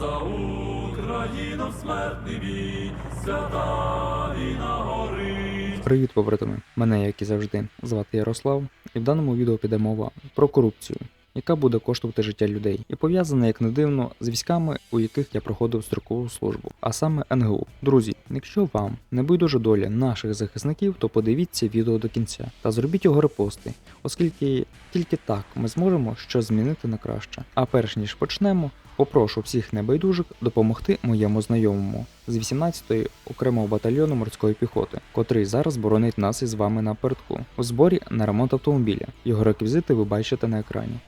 За Україну смертний бій, свята війна горить. Привіт, побратими! Мене, як і завжди, звати Ярослав, і в даному відео піде мова про корупцію, яка буде коштувати життя людей, і пов'язана, як не дивно, з військами, у яких я проходив строкову службу, а саме НГУ. Друзі, якщо вам не байдуже доля наших захисників, то подивіться відео до кінця та зробіть його репости, оскільки тільки так ми зможемо щось змінити на краще. А перш ніж почнемо, попрошу всіх небайдужих допомогти моєму знайомому з 18-ї окремого батальйону морської піхоти, котрий зараз боронить нас із вами на передку у зборі на ремонт автомобіля. Його реквізити ви бачите на екрані.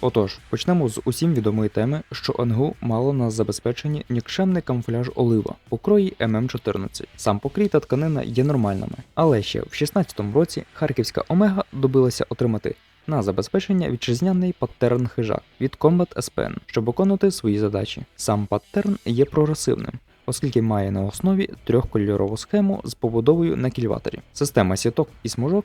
Отож, почнемо з усім відомої теми, що НГУ мало на забезпеченні нікчемний камуфляж олива покрої ММ14. Сам покрій та тканина є нормальними. Але ще в 16-му році харківська Омега добилася отримати на забезпечення вітчизняний паттерн хижак від Combat SPN, щоб виконувати свої задачі. Сам паттерн є прогресивним. Оскільки має на основі трьохкольорову схему з побудовою на кільваторі. Система сіток і смужок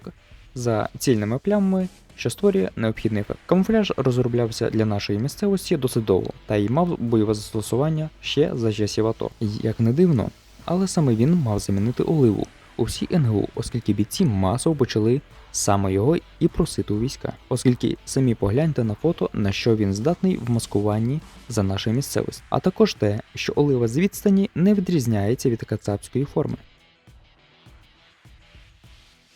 за цільними плямами, що створює необхідний ефект. Камуфляж розроблявся для нашої місцевості досить довго та й мав бойове застосування ще за часів АТО. Як не дивно, але саме він мав замінити оливу у всій НГУ, оскільки бійці масово почали саме його і просити у війська, оскільки самі погляньте на фото, на що він здатний в маскуванні за нашою місцевістю, а також те, що олива з відстані не відрізняється від кацапської форми.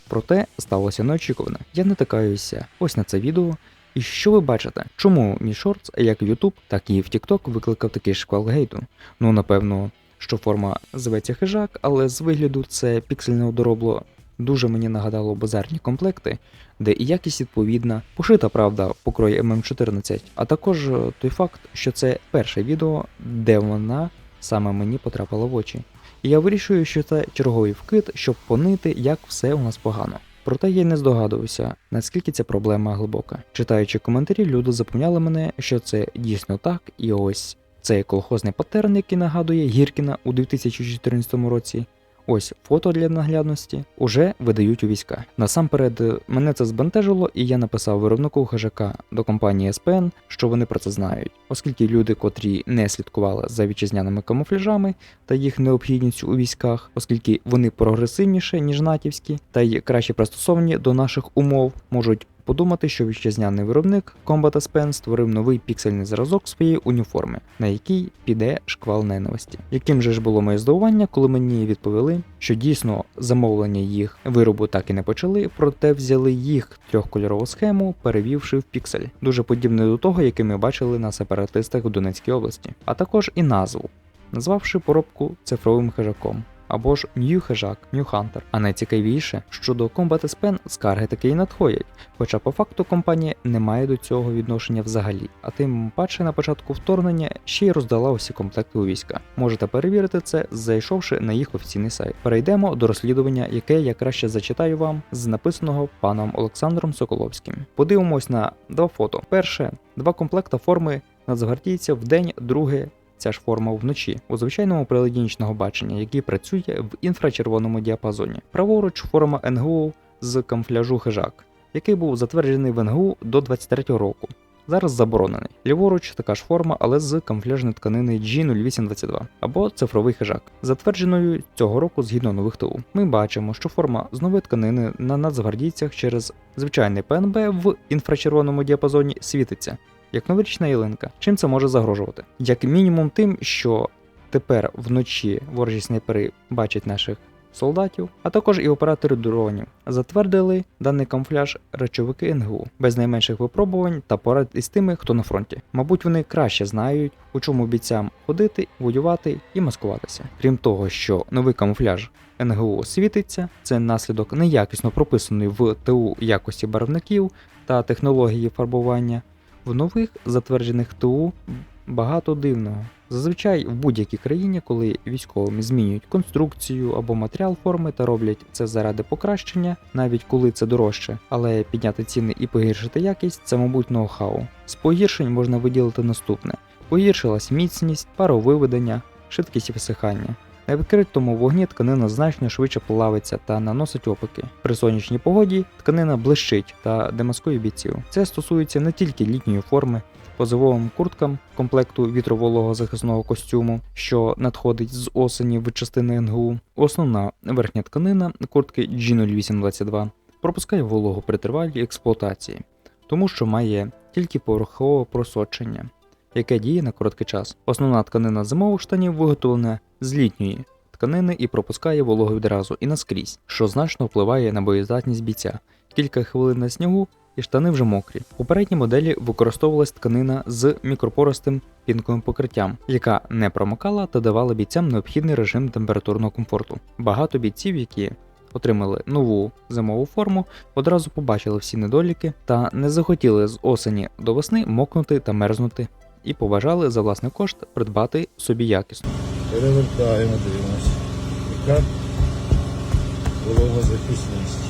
Проте сталося неочікуване. Я натикаюся ось на це відео. І що ви бачите? Чому мій шортс, як в YouTube, так і в TikTok викликав такий шквал гейту? Ну, напевно, що форма зветься хижак, але з вигляду це піксельне одоробло дуже мені нагадало базарні комплекти, де і якість відповідна, пошита правда покрой ММ14, а також е, той факт, що це перше відео, де вона саме мені потрапила в очі. І я вирішую, що це черговий вкид, щоб понити, як все у нас погано. Проте я не здогадувався, наскільки ця проблема глибока. Читаючи коментарі, люди запевняли мене, що це дійсно так, і ось цей колхозний паттерн, який нагадує Гіркіна у 2014 році. Ось фото для наглядності уже видають у війська. Насамперед, е, мене це збентежило, і я написав виробнику хижака до компанії СПН, що вони про це знають, оскільки люди, котрі не слідкували за вітчизняними камуфляжами та їх необхідністю у військах, оскільки вони прогресивніші, ніж натівські, та й краще пристосовані до наших умов, можуть подумати, що вітчизняний виробник Combat SPN створив новий піксельний зразок своєї уніформи, на який піде шквал ненависті. Яким же ж було моє здивування, коли мені відповіли, що дійсно замовлення їх виробу так і не почали, проте взяли їх трьохкольорову схему, перевівши в піксель, дуже подібне до того, який ми бачили на сепаратистах в Донецькій області, а також і назву, назвавши поробку цифровим хижаком або ж New хижак, New Hunter. А найцікавіше, що до Combat SPN скарги таки і надходять, хоча по факту компанія не має до цього відношення взагалі, а тим паче на початку вторгнення ще й роздала усі комплекти у війська. Можете перевірити це, зайшовши на їх офіційний сайт. Перейдемо до розслідування, яке я краще зачитаю вам з написаного паном Олександром Соколовським. Подивимось на два фото. Перше, два комплекта форми нацгвардійця в день, друге ця ж форма вночі у звичайному приладі нічного бачення, який працює в інфрачервоному діапазоні. Праворуч форма НГУ з камуфляжу хижак, який був затверджений в НГУ до 23-го року. Зараз заборонений. Ліворуч така ж форма, але з камуфляжної тканини G0822 або цифровий хижак, затвердженою цього року згідно нових ТУ. Ми бачимо, що форма з нової тканини на нацгвардійцях через звичайний ПНБ в інфрачервоному діапазоні світиться, як новорічна ялинка. Чим це може загрожувати? Як мінімум тим, що тепер вночі ворожі снайпери бачать наших солдатів, а також і оператори дронів затвердили даний камуфляж речовики НГУ без найменших випробувань та порад із тими, хто на фронті. Мабуть, вони краще знають, у чому бійцям ходити, воювати і маскуватися. Крім того, що новий камуфляж НГУ світиться, це наслідок неякісно прописаної в ТУ якості барвників та технології фарбування. В нових затверджених ТУ багато дивного. Зазвичай в будь-якій країні, коли військовим змінюють конструкцію або матеріал форми та роблять це заради покращення, навіть коли це дорожче, але підняти ціни і погіршити якість це, мабуть, ноу-хау. З погіршень можна виділити наступне: погіршилась міцність, паровиведення, швидкість висихання. На відкритому вогні тканина значно швидше плавиться та наносить опики. При сонячній погоді тканина блищить та демаскує бійців. Це стосується не тільки літньої форми, по зимовим курткам комплекту вітроволого захисного костюму, що надходить з осені в частини НГУ. Основна верхня тканина куртки G0822 пропускає вологу при тривалій експлуатації, тому що має тільки поверхове просочення, яке діє на короткий час. Основна тканина зимових штанів виготовлена з літньої тканини і пропускає вологу відразу і наскрізь, що значно впливає на боєздатність бійця. Кілька хвилин на снігу і штани вже мокрі. У передній моделі використовувалась тканина з мікропористим пінковим покриттям, яка не промокала та давала бійцям необхідний режим температурного комфорту. Багато бійців, які отримали нову зимову форму, одразу побачили всі недоліки та не захотіли з осені до весни мокнути та мерзнути, і побажали за власний кошт придбати собі якісно. Перевертаємо, дивимося. Яка вологозахисність.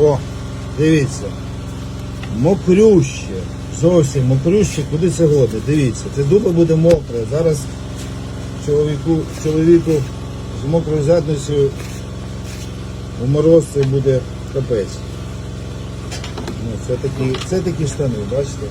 О, дивіться. Мокрюще. Зовсім мокрюще, куди це годне. Дивіться, це дупа буде мокре. Зараз чоловіку, чоловіку з мокрою задницею у мороз це буде капець. Ну, це такі, це такі штани, бачите?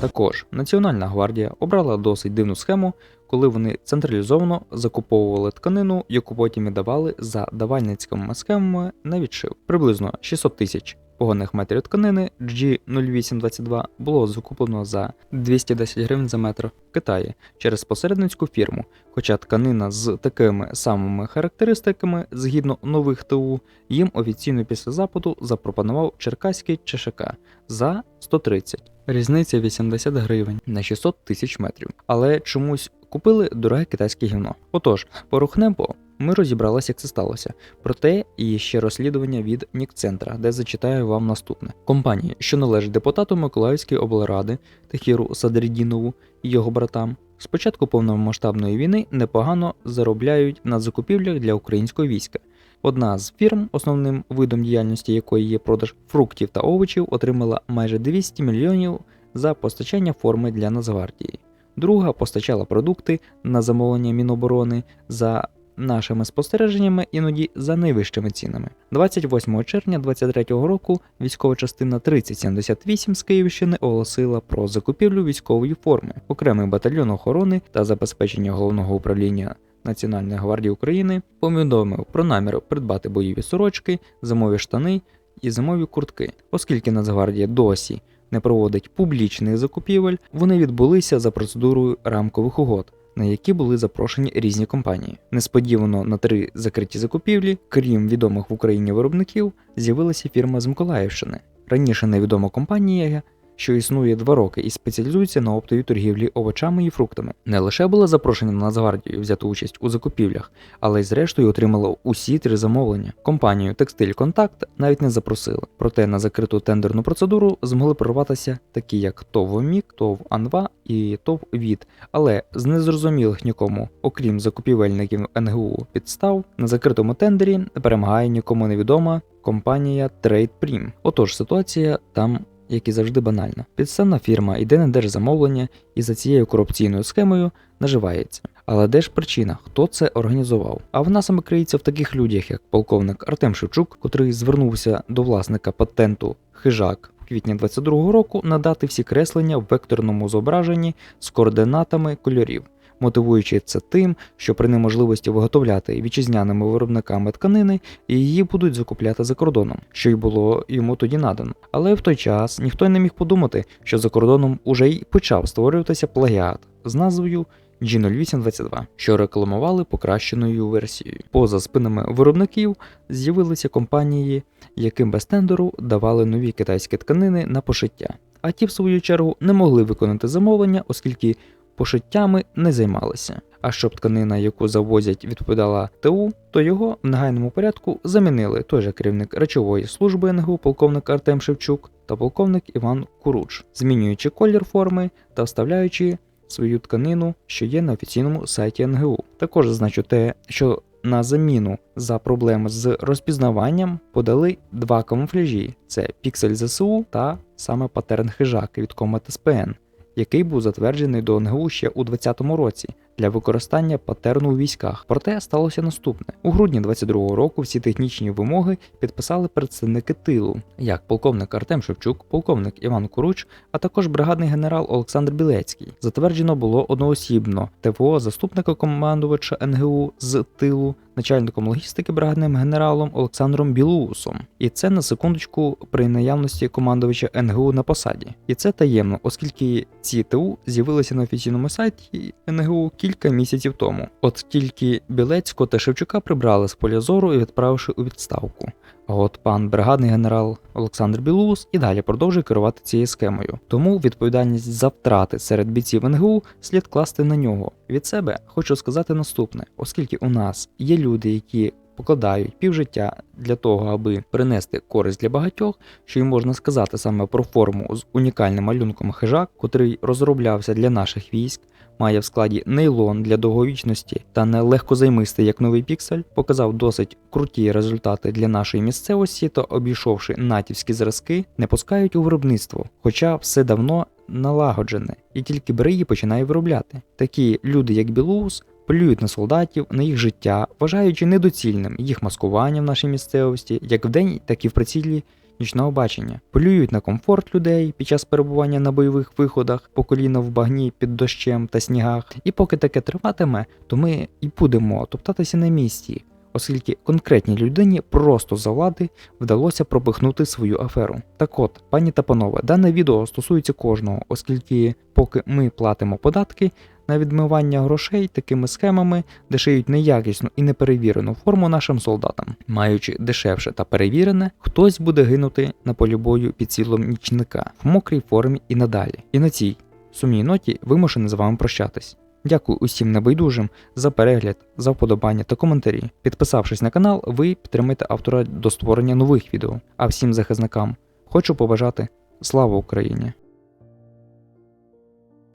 Також Національна гвардія обрала досить дивну схему, коли вони централізовано закуповували тканину, яку потім і давали за давальницькими схемами на відшив. Приблизно 600 тисяч погонних метрів тканини G0822 було закуплено за 210 гривень за метр в Китаї через посередницьку фірму, хоча тканина з такими самими характеристиками, згідно нових ТУ, їм офіційно після запиту запропонував черкаський ЧШК за 130. Різниця 80 гривень на 600 тисяч метрів. Але чомусь купили дороге китайське гівно. Отож, порухнемо, ми розібралися, як це сталося. Проте є ще розслідування від Нікцентра, де зачитаю вам наступне. Компанії, що належать депутату Миколаївської облради Тахіру Садрідінову і його братам, з початку повномасштабної війни непогано заробляють на закупівлях для українського війська. Одна з фірм, основним видом діяльності якої є продаж фруктів та овочів, отримала майже 200 мільйонів за постачання форми для Нацгвардії. Друга постачала продукти на замовлення Міноборони за нашими спостереженнями, іноді за найвищими цінами. 28 червня 2023 року військова частина 3078 з Київщини оголосила про закупівлю військової форми, окремий батальйон охорони та забезпечення головного управління Національної гвардії України повідомив про намір придбати бойові сорочки, зимові штани і зимові куртки. Оскільки Нацгвардія досі не проводить публічних закупівель, вони відбулися за процедурою рамкових угод. На які були запрошені різні компанії. Несподівано на три закриті закупівлі, крім відомих в Україні виробників, з'явилася фірма з Миколаївщини. Раніше невідома компанія, що існує два роки і спеціалізується на оптовій торгівлі овочами і фруктами. Не лише була запрошена на Нацгвардію взяти участь у закупівлях, але й зрештою отримала усі три замовлення. Компанію Текстиль Контакт навіть не запросили. Проте на закриту тендерну процедуру змогли прорватися такі, як ТОВ ОМІК, ТОВ Анва і ТОВ ВІД. Але з незрозумілих нікому, окрім закупівельників НГУ підстав, на закритому тендері перемагає нікому невідома компанія Trade Prim. Отож, ситуація там. Як і завжди банальна. Підставна фірма йде на держзамовлення і за цією корупційною схемою наживається. Але де ж причина, хто це організував? А вона саме криється в таких людях, як полковник Артем Шевчук, котрий звернувся до власника патенту Хижак в квітні 22-го року надати всі креслення в векторному зображенні з координатами кольорів. Мотивуючи це тим, що при неможливості виготовляти вітчизняними виробниками тканини її будуть закупляти за кордоном, що й було йому тоді надано. Але в той час ніхто й не міг подумати, що за кордоном уже й почав створюватися плагіат з назвою G0822, що рекламували покращеною версією. Поза спинами виробників з'явилися компанії, яким без тендеру давали нові китайські тканини на пошиття. А ті, в свою чергу, не могли виконати замовлення, оскільки пошиттями не займалися. А щоб тканина, яку завозять, відповідала ТУ, то його в негайному порядку замінили той же керівник речової служби НГУ, полковник Артем Шевчук та полковник Іван Куруч, змінюючи колір форми та вставляючи свою тканину, що є на офіційному сайті НГУ. Також зазначу те, що на заміну за проблеми з розпізнаванням подали два камуфляжі: це Піксель ЗСУ та саме патерн хижак від Comet SPN який був затверджений до НГУ ще у 2020 році для використання патерну у військах. Проте сталося наступне: у грудні 22-го року всі технічні вимоги підписали представники тилу, як полковник Артем Шевчук, полковник Іван Куруч, а також бригадний генерал Олександр Білецький. Затверджено було одноосібно ТВО заступника командувача НГУ з тилу, начальником логістики бригадним генералом Олександром Білоусом. І це на секундочку при наявності командувача НГУ на посаді. І це таємно, оскільки ці ТУ з'явилися на офіційному сайті НГУ кілька місяців тому. От тільки Білецько та Шевчука прибрали з поля зору і відправивши у відставку. От пан бригадний генерал Олександр Білоус і далі продовжує керувати цією схемою. Тому відповідальність за втрати серед бійців НГУ слід класти на нього. Від себе хочу сказати наступне: оскільки у нас є люди, які покладають півжиття для того, аби принести користь для багатьох, що й можна сказати саме про форму з унікальним малюнком хижак, котрий розроблявся для наших військ. Має в складі нейлон для довговічності та не легкозаймистий, як новий піксель, показав досить круті результати для нашої місцевості, то обійшовши натівські зразки, не пускають у виробництво, хоча все давно налагоджене, і тільки Бреї починає виробляти. Такі люди, як Білоус, полюють на солдатів, на їх життя, вважаючи недоцільним їх маскування в нашій місцевості, як вдень, так і в прицілі нічного бачення, полюють на комфорт людей під час перебування на бойових виходах по коліна в багні під дощем та снігах. І поки таке триватиме, то ми і будемо топтатися на місці, оскільки конкретній людині просто за влади вдалося пропихнути свою аферу. Так от, пані та панове, дане відео стосується кожного, оскільки поки ми платимо податки. На відмивання грошей такими схемами, де неякісну і неперевірену форму нашим солдатам. Маючи дешевше та перевірене, хтось буде гинути на полі бою під цілом нічника в мокрій формі і надалі. І на цій сумній ноті вимушений з вами прощатись. Дякую усім небайдужим за перегляд, за вподобання та коментарі. Підписавшись на канал, ви підтримаєте автора до створення нових відео. А всім захисникам хочу побажати слава Україні!